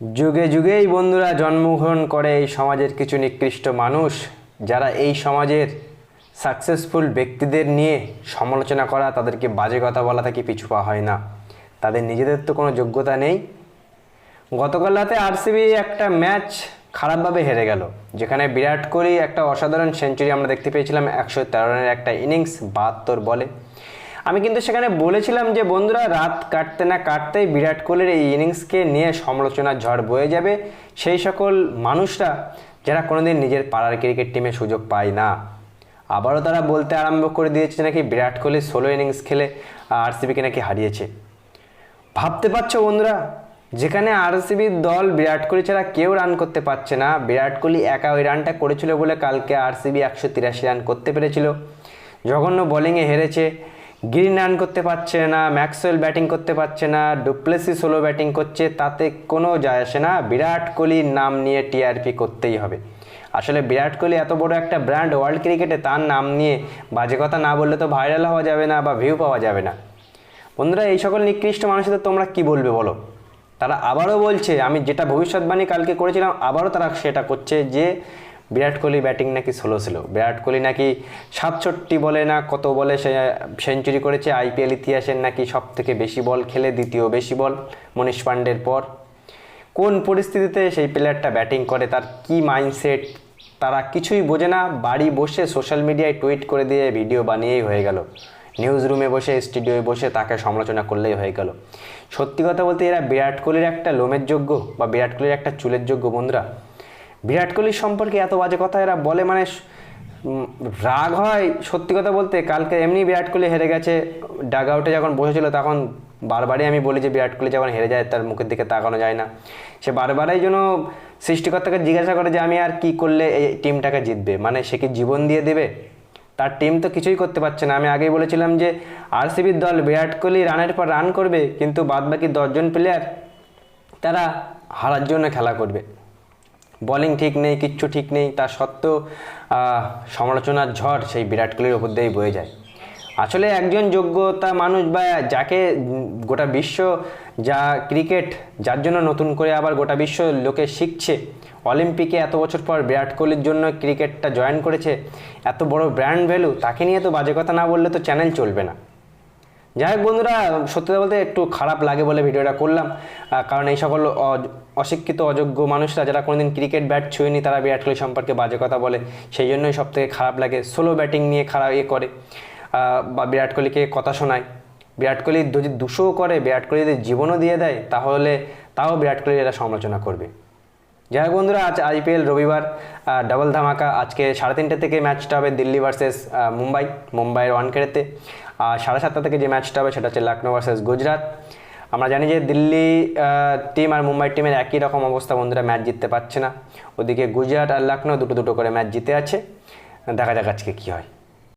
যুগে যুগেই বন্ধুরা জন্মগ্রহণ করে এই সমাজের কিছু নিকৃষ্ট মানুষ, যারা এই সমাজের সাকসেসফুল ব্যক্তিদের নিয়ে সমালোচনা করা, তাদেরকে বাজে কথা বলা থেকে পিছু পা হয় না। তাদের নিজেদের তো কোনো যোগ্যতা নেই। গতকাল রাতে আরসিবি একটা ম্যাচ খারাপভাবে হেরে গেল, যেখানে বিরাট কোহলি একটা অসাধারণ সেঞ্চুরি আমরা দেখতে পেয়েছিলাম একশো তেরো রানের একটা ইনিংস বাহাত্তর বলে। আমি কিন্তু সেখানে বলেছিলাম যে, বন্ধুরা, রাত কাটতে না কাটতেই বিরাট কোহলির এই ইনিংসকে নিয়ে সমালোচনার ঝড় বয়ে যাবে। সেই সকল মানুষরা, যারা কোনোদিন নিজের পাড়ার ক্রিকেট টিমে সুযোগ পায় না। আবারও তারা বলতে আরম্ভ করে দিয়েছে নাকি বিরাট কোহলি ষোলো ইনিংস খেলে আরসিবিকে নাকি হারিয়েছে। ভাবতে পারছ বন্ধুরা, যেখানে আরসিবির দল বিরাট কোহলি ছাড়া কেউ রান করতে পারছে না, বিরাট কোহলি একা ওই রানটা করেছিল বলে কালকে আরসিবি একশো তিরাশি রান করতে পেরেছিল। জঘন্য বোলিংয়ে হেরেছে গ্রিন রান করতে পারছে না ম্যাক্সওয়েল ব্যাটিং করতে পারছে না ডুপ্লেসি সোলো ব্যাটিং করছে, তাতে কোনো যায় আসে না। বিরাট কোহলির নাম নিয়ে টিআরপি করতেই হবে। আসলে বিরাট কোহলি এত বড় একটা ব্র্যান্ড ওয়ার্ল্ড ক্রিকেটে তার নাম নিয়ে বাজে কথা না বললে তো ভাইরাল হওয়া যাবে না বা ভিউ পাওয়া যাবে না। বন্ধুরা, এই সকল নিকৃষ্ট মানুষদের তোমরা কি বলবে বলো? তারা আবারও বলছে, আমি যেটা ভবিষ্যৎবাণী কালকে করেছিলাম, আবারও তারা সেটা করছে যে বিরাট কোহলি ব্যাটিং নাকি স্লো ছিল? বিরাট কোহলি নাকি সাতষট্টি বলে না কত বলে সে, সেঞ্চুরি করেছে আইপিএল ইতিহাসের নাকি সব থেকে বেশি বল খেলে, দ্বিতীয় বেশি বল মনীষ পাণ্ডের পর। কোন পরিস্থিতিতে সেই প্লেয়ারটা ব্যাটিং করে, তার কি মাইন্ডসেট তারা কিছুই বোঝে না। বাড়ি বসে সোশ্যাল মিডিয়ায় টুইট করে দিয়ে ভিডিও বানিয়েই হয়ে গেল। নিউজ রুমে বসে স্টুডিওয়ে বসে তাকে সমালোচনা করলেই হয়ে গেল। সত্যি কথা বলতে এরা বিরাট কোহলির একটা লোমের যোগ্য বা বিরাট কোহলির একটা চুলের যোগ্য বন্ধুরা। বিরাট কোহলির সম্পর্কে এত বাজে কথা এরা বলে মানে রাগ হয় সত্যি কথা বলতে। কালকে এমনি বিরাট কোহলি হেরে গেছে ডাগ আউটে যখন বসেছিল তখন বারবারই আমি বলি যে বিরাট কোহলি যখন হেরে যায় তার মুখের দিকে তাকানো যায় না। সে বারবারই যেন সৃষ্টিকর্তাকে জিজ্ঞাসা করে যে আমি আর কি করলে এই টিমটাকে জিতবে? মানে সে কি জীবন দিয়ে দেবে? তার টিম তো কিছুই করতে পারছে না। আমি আগেই বলেছিলাম যে আরসিবির দল বিরাট কোহলি রানের পর রান করবে, কিন্তু বাদবাকি দশজন প্লেয়ার তারা হারার জন্য খেলা করবে। বোলিং ঠিক নেই, কিচ্ছু ঠিক নেই, তা সত্ত্বেও সমালোচনার ঝড় সেই বিরাট কোহলির ওপর দিয়েই বয়ে যায়। আসলে একজন যোগ্যতা মানুষ বা যাকে গোটা বিশ্ব, যা ক্রিকেট, যার জন্য নতুন করে আবার গোটা বিশ্ব লোকে শিখছে, অলিম্পিকে এত বছর পর বিরাট কোহলির জন্য ক্রিকেটটা জয়েন করেছে, এত বড় ব্র্যান্ড ভ্যালু, তাকে নিয়ে তো বাজে কথা না বললে তো চ্যানেল চলবে না। যাই হোক বন্ধুরা, সত্যি বলতে একটু খারাপ লাগে বলে ভিডিওটা করলাম। কারণ এই সকল অশিক্ষিত, অযোগ্য মানুষরা যারা কোনোদিন ক্রিকেট ব্যাট ছুঁয়নি, তারা বিরাট কোহলি সম্পর্কে বাজে কথা বলে। সেই জন্যই সব থেকে খারাপ লাগে সোলো ব্যাটিং নিয়ে খারাপ ইয়ে করে। বা বিরাট কোহলিকে কথা শোনায়। বিরাট কোহলি যদি দুশোও করে, বিরাট কোহলি যদি জীবনও দিয়ে দেয়, তাহলে তাও বিরাট কোহলি এরা সমালোচনা করবে। যাই হোক বন্ধুরা, আজ আইপিএল রবিবার ডাবল ধামাকা। আজকে সাড়ে তিনটে থেকে ম্যাচটা হবে দিল্লি ভার্সেস মুম্বাই। মুম্বাইয়ের ওয়ানখেড়েতে আর সাড়ে সাতটা থেকে যে ম্যাচটা হবে সেটা হচ্ছে লখনৌ ভার্সেস গুজরাট। আমরা জানি যে দিল্লি টিম আর মুম্বাই টিমের একই রকম অবস্থা, বন্ধুরা ম্যাচ জিততে পারছে না। ওদিকে গুজরাট আর লখনৌ দুটো দুটো করে ম্যাচ জিতে আছে। দেখা যাক আজকে কী হয়।